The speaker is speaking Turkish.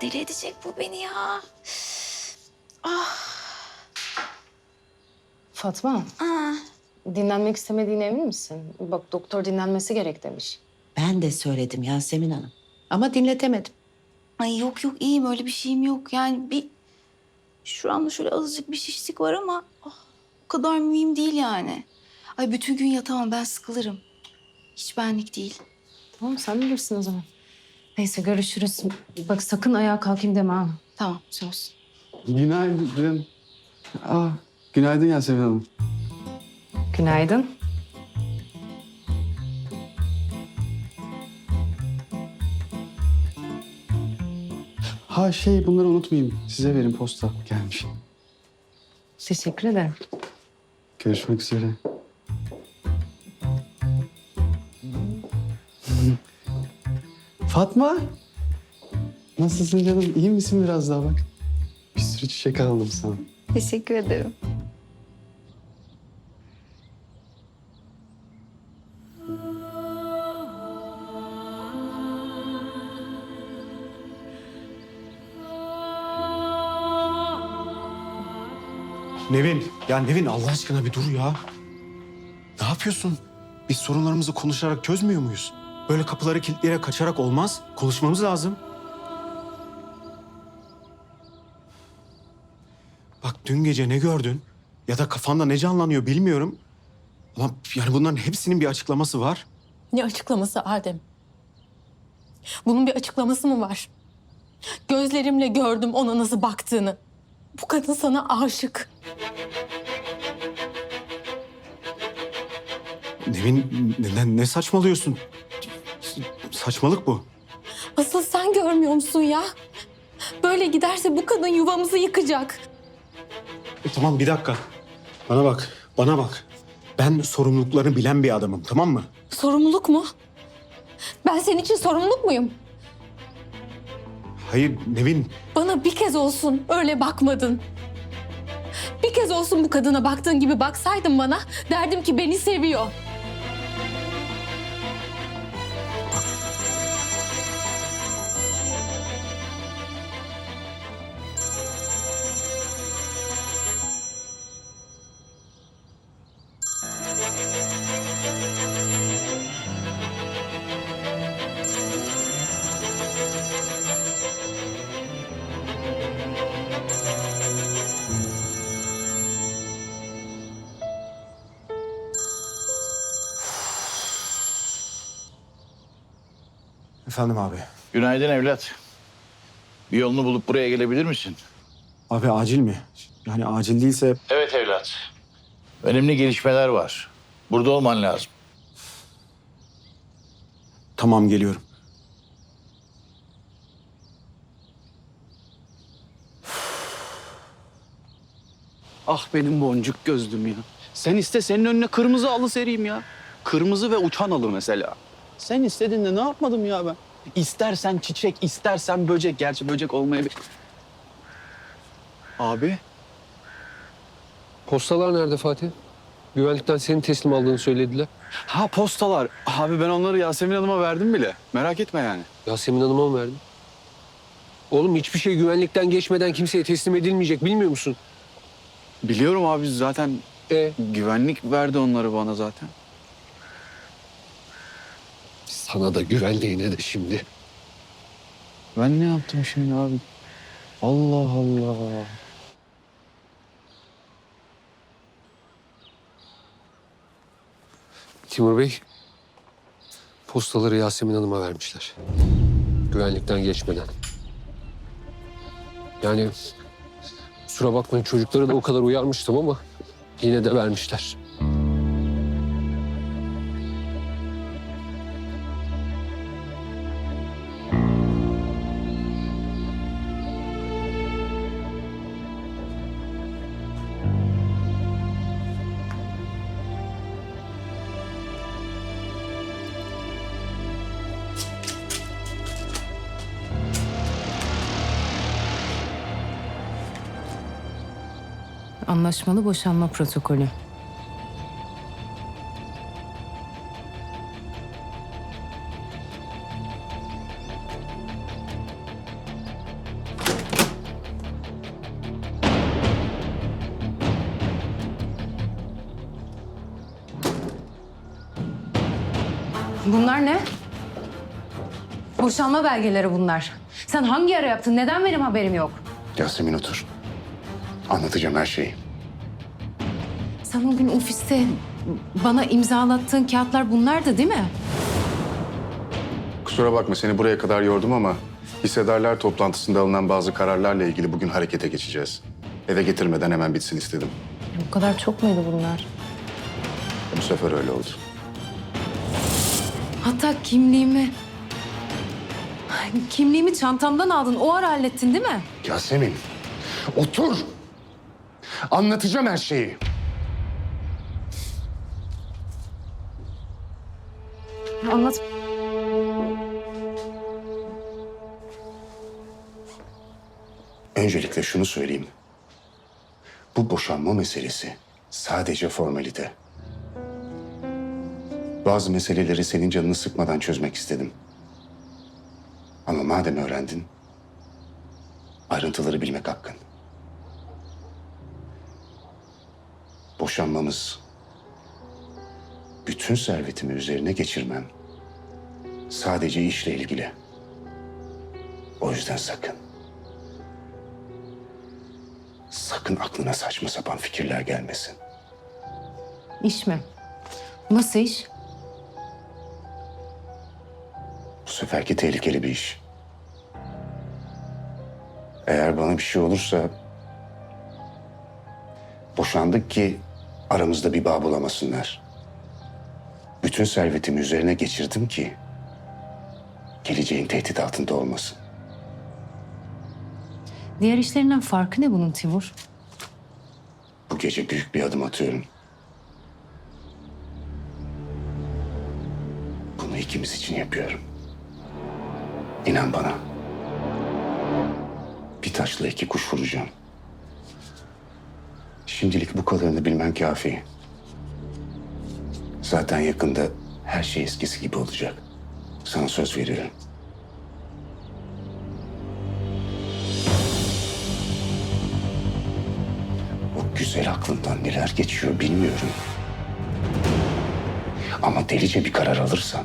deli edecek bu beni ya. Ah. Fatma, Aa. dinlenmek istemediğine emin misin? Bak doktor dinlenmesi gerek demiş. Ben de söyledim Yasemin Hanım. Ama dinletemedim. Ay yok yok iyiyim öyle bir şeyim yok. Yani bir şuramda şöyle azıcık bir şişlik var ama ah, o kadar mühim değil yani. Ay bütün gün yatamam ben sıkılırım. Hiç benlik değil. Tamam sen bilirsin o zaman. Neyse görüşürüz. Bak sakın ayağa kalkayım deme ha. Tamam söz. Günaydın. Aa, günaydın Yasemin Hanım. Günaydın. Ha şey bunları unutmayayım. Size verin posta gelmiş. Teşekkür ederim. Görüşmek üzere. Fatma. Nasılsın canım? İyi misin biraz daha bak? Bir sürü çiçek aldım sana. Teşekkür ederim. Nevin, ya Nevin Allah aşkına bir dur ya. Ne yapıyorsun? Biz sorunlarımızı konuşarak çözmüyor muyuz? Böyle kapıları kilitleyerek kaçarak olmaz. Konuşmamız lazım. Bak dün gece ne gördün? Ya da kafanda ne canlanıyor bilmiyorum. Ama yani bunların hepsinin bir açıklaması var. Ne açıklaması Adem? Bunun bir açıklaması mı var? Gözlerimle gördüm ona nasıl baktığını. Bu kadın sana aşık. Nevin ne, ne saçmalıyorsun? Saçmalık bu. Asıl sen görmüyor musun ya? Böyle giderse bu kadın yuvamızı yıkacak. E, tamam bir dakika. Bana bak, bana bak. Ben sorumluluklarını bilen bir adamım tamam mı? Sorumluluk mu? Ben senin için sorumluluk muyum? Hayır Nevin Bana bir kez olsun öyle bakmadın. Bir kez olsun bu kadına baktığın gibi baksaydın bana derdim ki beni seviyor. Efendim abi. Günaydın evlat. Bir yolunu bulup buraya gelebilir misin? Abi acil mi? Yani acil değilse Evet evlat. Önemli gelişmeler var. Burada olman lazım. tamam geliyorum. Ah benim boncuk gözlüm ya. Sen iste senin önüne kırmızı halı sereyim ya. Kırmızı ve uçan halı mesela. Sen istedin de ne yapmadım ya ben? İstersen çiçek, istersen böcek. Gerçi böcek olmayabilir. Abi, Postalar nerede Fatih? Güvenlikten seni teslim aldığını söylediler. ha postalar. Abi ben onları Yasemin Hanım'a verdim bile. Merak etme yani. Yasemin Hanım'a mı verdin? Oğlum hiçbir şey güvenlikten geçmeden kimseye teslim edilmeyecek bilmiyor musun? Biliyorum abi zaten E güvenlik verdi onları bana zaten. Sana da güvenliğine de şimdi. Ben ne yaptım şimdi abi? Allah Allah. Timur Bey, postaları Yasemin Hanım'a vermişler. Güvenlikten geçmeden. Yani kusura bakmayın çocukları da o kadar uyarmıştım ama yine de vermişler. anlaşmalı boşanma protokolü. Bunlar ne? Boşanma belgeleri bunlar. Sen hangi ara yaptın? Neden benim haberim yok? Yasemin otur. Anlatacağım her şeyi. Sen o gün ofiste bana imzalattığın kağıtlar bunlardı değil mi? Kusura bakma seni buraya kadar yordum ama hissedarlar toplantısında alınan bazı kararlarla ilgili bugün harekete geçeceğiz. Eve getirmeden hemen bitsin istedim. Bu kadar çok muydu bunlar? Bu sefer öyle oldu. Hatta kimliğimi... Kimliğimi çantamdan aldın. O ara hallettin değil mi? Yasemin, otur. Anlatacağım her şeyi. Anlat. Öncelikle şunu söyleyeyim. Bu boşanma meselesi sadece formalite. Bazı meseleleri senin canını sıkmadan çözmek istedim. Ama madem öğrendin, ayrıntıları bilmek hakkın. Boşanmamız, bütün servetimi üzerine geçirmem sadece işle ilgili. O yüzden sakın. Sakın aklına saçma sapan fikirler gelmesin. İş mi? Nasıl iş? Bu seferki tehlikeli bir iş. Eğer bana bir şey olursa... Boşandık ki aramızda bir bağ bulamasınlar. Bütün servetimi üzerine geçirdim ki... Geleceğin tehdit altında olmasın. Diğer işlerinden farkı ne bunun Timur? Bu gece büyük bir adım atıyorum. Bunu ikimiz için yapıyorum. İnan bana. Bir taşla iki kuş vuracağım. Şimdilik bu kadarını bilmen kafi. Zaten yakında her şey eskisi gibi olacak. Sana söz veriyorum. O güzel aklından neler geçiyor bilmiyorum. Ama delice bir karar alırsan